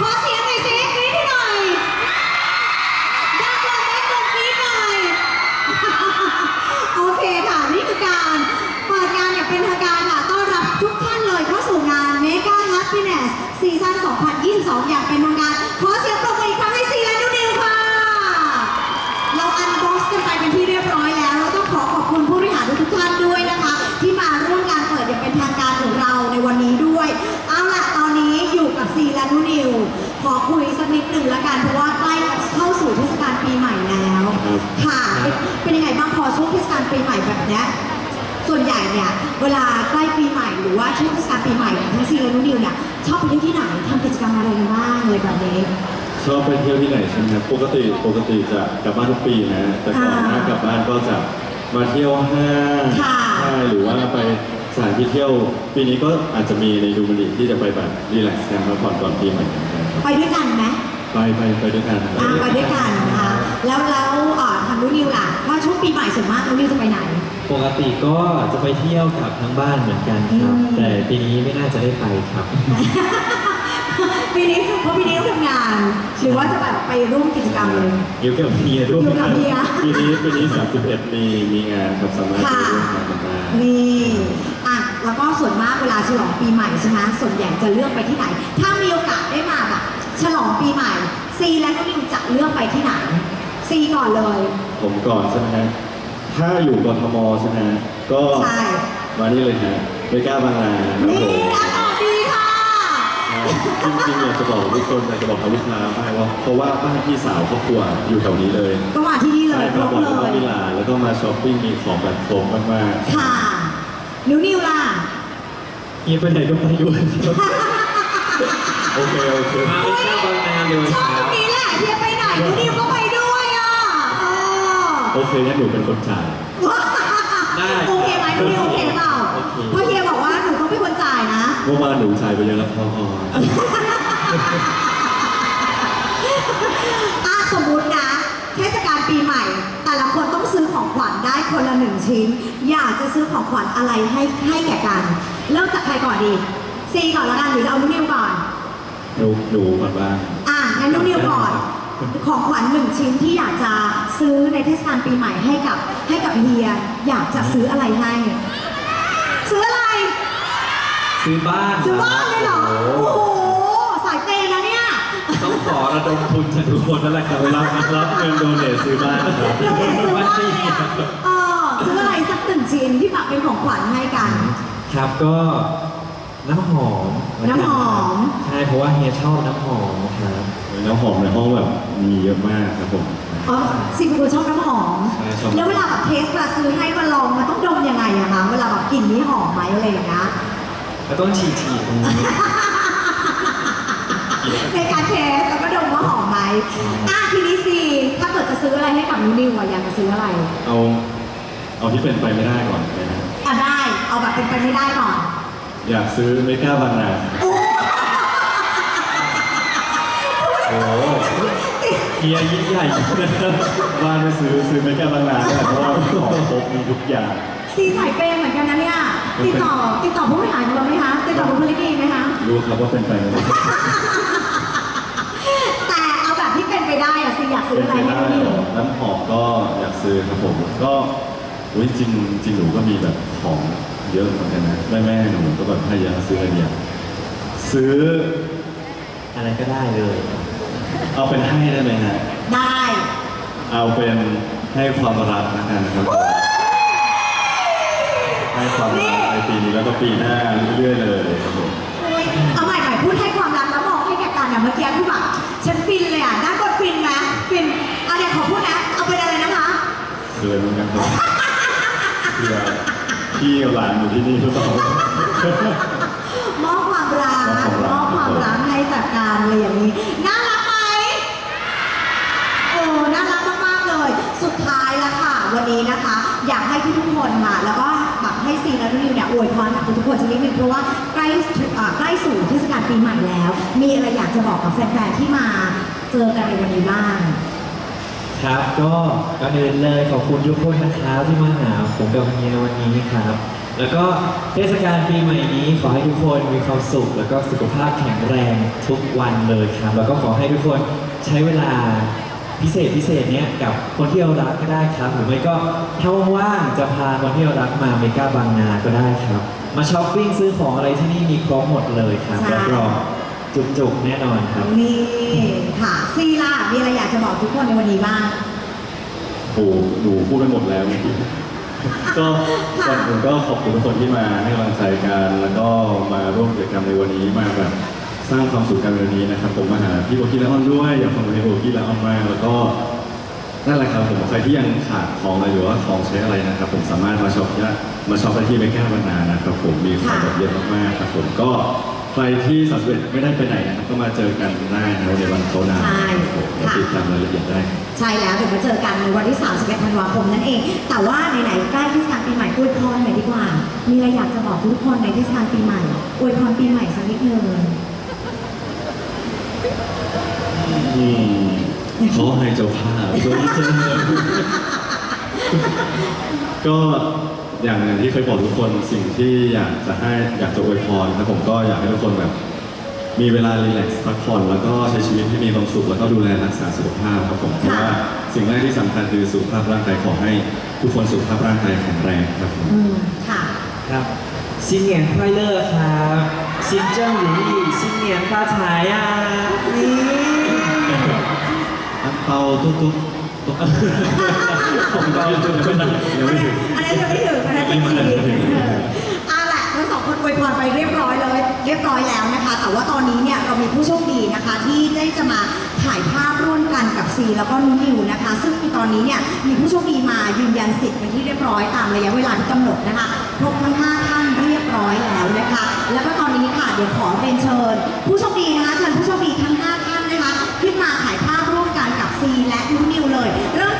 ขอเสียงหน่อยสิกรี๊ดให้หน่อยด้านบนด้านบนกรี๊ดหน่อย โอเคค่ะนี่คือการเปิดงานอย่างเป็นทางการค่ะต้อนรับทุกท่านเลยเข้าสู่งาน Mega Happiness ซีซั่น2022 อย่างเป็นทางการ นุนิว ขอคุยสักนิดหนึ่งละกัน เพราะว่าใกล้เข้าสู่เทศกาลปีใหม่แล้ว ค่ะเป็นเป็นยังไงบ้างพอช่วงเทศกาลปีใหม่แบบเนี้ยส่วนใหญ่เนี่ยเวลาใกล้ปีใหม่หรือว่าช่วงเทศกาลปีใหม่เนี่ยทั้งซีและนุนิวเนี่ยชอบไปเที่ยวที่ไหนทำกิจกรรมอะไรกันบ้างเลยแบบนี้ ชอบไปเที่ยวที่ไหนใช่ไหมครับปกติปกติจะกลับบ้านทุกปีนะแต่ก่อนหน้ากลับบ้านก็จะมาเที่ยวห้างค่ะ ใช่หรือว่าไปส ถานที่เที่ยวปีนี้ก็อาจจะมีในดูมันดีที่จะไปแบบรีแลกซ์กันพักผ่อนก่อนปีใหม่กันครับไปด้วยกันไหมไปไปไปด้วยกันอ่าไปด้วยกันนะคะแล้วแล้วเอ่อทางนุนิวล่ะว่าช่วงปีใหม่ส่วนมากนุนิวจะไปไหน ปกติก็จะไปเที่ยวกับทั้งบ้านเหมือนกันครับ อืม แต่ปีนี้ไม่น่าจะได้ไปครับ ปีนี้เพราะปีนี้ต้องทำงาน หรือว่าจะแบบไปร่วมกิจกรรมเลยอยู่กับเมียด้วยอยู่กับเมียปีนี้ปีนี้31 มีมีงานครับสามารถไปร่วมงานกันได้นี่อะแล้วก็ส่วนมากเวลาฉลองปีใหม่ใช่ไหมส่วนใหญ่จะเลือกไปที่ไหน ถ้ามีโอกาสได้มาแบบฉลองปีใหม่ซีและนุนิวจะเลือกไปที่ไหนซีก่อนเลย ผมก่อนใช่ไหมฮะถ้าอยู่กทมใช่ไหมฮะก็ใช่ มานี่เลยฮะเบก้าบางนาครับนี่ผมอากาศดีค่ะ จริงๆอยากจะบอกทุกคนอยากจะบอกทางลูกค้าบ้างว่าเพราะว่าบ้านพี่สาวครอบครัวอยู่แถวนี้เลยก็มาที่นี่เลยใช่คครรับบบอกเลแล้วก็ยมิลานแล้วก็มาช้อปปิ้งมีของแบบครบมากค่ะ นิวนิวล่ะเมียไปไหนก็ไปด้วยครับๆโอเคโอเคมาไม่ใช่บางนาเลยชอบคตรัรบ งนี้แหละเฮียไปไหนนิวนิวก็ไปด้วยอะเออ โอเคงั้นหนูเป็นคนจ่าย ได้ โอเคไหมนิวนิวโอเค เมื่อวานหนูจ่ายไปเยอะแล้วพออะสมมุตินะ เทศกาลปีใหม่ แต่ละคนต้องซื้อของขวัญได้คนละหนึ่งชิ้น อยากจะซื้อของขวัญอะไรให้ให้แก่กัน เริ่มจากใครก่อนดีซีก่อนละกันหรือจะเอานุนิวก่อน หนูหนูก่อนบ้างอะงั้นนุนิวก่อน ของขวัญหนึ่งชิ้นที่อยากจะซื้อในเทศกาลปีใหม่ให้กับให้กับเฮีย อยากจะซื้ออะไรให้ ซื้ออะไร ซื้อบ้านซื้อบ้านเลยเหรอ โอ้โอ้โหโห สายเปย์นะเนี่ย ต้องขอระดมทุนจากทุกคนนั่นแหละครับรับรับเงินโดเนทซื้อบ้านครับเราเห็นซื้อบ้านเลยอะเออซื้ออะไรสักหนึ่งชิ้นที่แบบเป็นของขวัญให้กัน ครับก็น้ำหอมน้ำหอม ใช่เพราะว่าเฮียชอบน้ำหอมครับน้ำหอมในห้องแบบมีเยอะมากครับผม อ๋อซีฟูชอบน้ำหอม ใช่ชอบ แล้วเวลาแบบเทสเวลาซื้อให้มาลองมันต้องดมยังไงอะคะ เวลาแบบกลิ่นนี้หอมไหมอะไรอย่างเงี้ย แล้วต้องฉีดฉีดตรงนี้ในการเทสแล้วก็ดมว่าหอมไหมอะทีนี้ซีถ้าเกิดจะซื้ออะไรให้กับนิวนิวอะอยากจะซื้ออะไร เอา เอาที่เป็นไปไม่ได้ก่อนเลยนะอะได้ เอาแบบเป็นไปไม่ได้ก่อน อยากซื้อเมก้าบางนาโอ้โอ้โหเฮียยิ่งใหญ่นะครับบ้านไม่ซื้อซื้อเมก้าบางนาเนี่ยเพราะว่าของครบมีทุกอย่างซีสายเปย์เหมือนกันนะเนี่ย ติดต่อติดต่อผู้บริหารของเราไหมคะติดต่อบุคลิกดีไหมคะ รู้ครับว่าเป็นไปไม่ได้แต่เอาแบบที่เป็นไปได้อะซีอยากซื้อเป็นอะไรไปให้ได้นิวนิวน้ำหอมก็อยากซื้อครับผม ก็อุ้ยจริงจริงหนูก็มีแบบของเยอะเหมือนกันนะแม่แม่ๆหนูก็แบบให้เยอะซื้ออะไรเนี่ยซื้ออะไรก็ได้เลย เอาเป็นให้ได้ไหมฮะได้ เอาเป็นให้ความรักนะกันนะครับ ให้ความรักในปีนี้แล้วก็ปีหน้าเรื่อยๆเลยครับผมโอ๊ยเอาใหม่ใหม่พูดให้ความรักแล้วมองให้แก่กันอะเมื่อกี้คือแบบฉันฟินเลยอะด้านบนฟินไหมฟินเอาเดี๋ยวขอพูดนะ เอาเป็นอะไรนะคะเดินเหมือนกันครับเพื่อพี่กับหลานอยู่ที่นี่หรือเปล่ามอบความรักมมออบบความมรักคาวรักให้แบบการอะไรอย่างนี้น่ารักไหมโอ้น่ารักมากๆเลย สุดท้ายแล้วค่ะ วันนี้นะคะ อยากให้ทุกๆคนค่ะแล้วก็แบบ ให้ซีและนุ่นนิวเนี่ยอวยพรกับทุกๆคนสักนิดนึงเพราะว่าใกล้อ่าใกล้สู่เทศกาลปีใหม่แล้ว มีอะไรอยากจะบอกกับแฟนๆที่มาเจอกันในวันนี้บ้าง ครับก็ก่อนอื่นเลยขอบคุณทุกคนนะครับที่มาหาผมกับเฮียวันนี้ครับ แล้วก็เทศกาลปีใหม่นี้ขอให้ทุกคนมีความสุข แล้วก็สุขภาพแข็งแรงทุกวันเลยครับ แล้วก็ขอให้ทุกคนใช้เวลา พิเศษพิเศษเนี้ยกับคนที่เรารักก็ได้ครับหรือไม่ก็ถ้าว่างๆจะพาคนที่เรารักมาเมกาบางนาก็ได้ครับ มาช้อปปิ้งซื้อของอะไรที่นี่มีครบหมดเลยครับใช่ รับรองจุกๆแน่นอนครับ นี่ค่ะซีล่ะมีอะไรอยากจะบอกทุกคนในวันนี้บ้าง โอ้โหหนูพูดไปหมดแล้วเมื่อกี้ก็ก่อนอื่นก็ขอบคุณทุกคนที่มาให้กำลังใจกัน แล้วก็มาร่วมกิจกรรมในวันนี้มาแบบ สร้างความสุขกันในวันนี้นะครับ ผมมาหาพี่โบกี้และออนด้วยอยากฟังเพลงโบกี้และออนมากแล้วก็นั่นแหละครับผมใครที่ยังขาดของอะไรหรือว่าของใช้อะไรนะครับ ผมสามารถมาช็อปได้มาช็อปได้ที่เมกาบรรณานะครับ ผมมีของแบบเยอะมากๆครับผมก็ใครที่สัสเวตไม่ได้ไปไหนนะครับก็มาเจอกันได้นะในวันเขาดาวน์นะครับผมแล้วติดตามรายละเอียดได้ ใช่แล้วเดี๋ยวมาเจอกันในวันที่31ธันวาคมนั่นเอง แต่ว่าไหนๆใกล้เทศกาลปีใหม่อวยพรหน่อยดีกว่า มีอะไรอยากจะบอกทุกคนในเทศกาลปีใหม่อวยพรปีใหม่สักนิดนึง ขอให้เจ้าภาพก็อย่างที่เคยบอกทุกคนสิ่งที่อยากจะให้อยากจะอวยพรนะผมก็อยากให้ทุกคนแบบ มีเวลารีแลกซ์พักผ่อนแล้วก็ใช้ชีวิตที่มีความสุขแล้วก็ดูแลรักษาสุขภาพครับผมเพราะว่าสิ่งแรกที่สำคัญคือสุขภาพร่างกายขอให้ทุกคนสุขภาพร่างกายแข็งแรงครับอืมค่ะ ครับ新年快乐ครับ新正如意新年发财呀 เปาตุ๊กตุ๊กตุ๊กผมเปาตุ๊กตุ๊กยังไม่ถึงอันนั้นยังไม่ถึงอันนั้นเป็นทีเอาล่ะทั้งสองคนอวยพรไปเรียบร้อยเลยเรียบร้อยแล้วนะคะ แต่ว่าตอนนี้เนี่ยเรามีผู้โชคดีนะคะ ที่ได้จะมาถ่ายภาพร่วมกันกับซีแล้วก็นุ้นิวนะคะ ซึ่งตอนนี้เนี่ยมีผู้โชคดีมายืนยันสิทธิ์เป็นที่เรียบร้อยตามระยะเวลาที่กำหนดนะคะครบทั้ง5ท่านเรียบร้อยแล้วนะคะ แล้วก็ตอนนี้ค่ะเดี๋ยวขอเรียนเชิญ ผู้โชคดีนะคะเชิญผู้โชค Não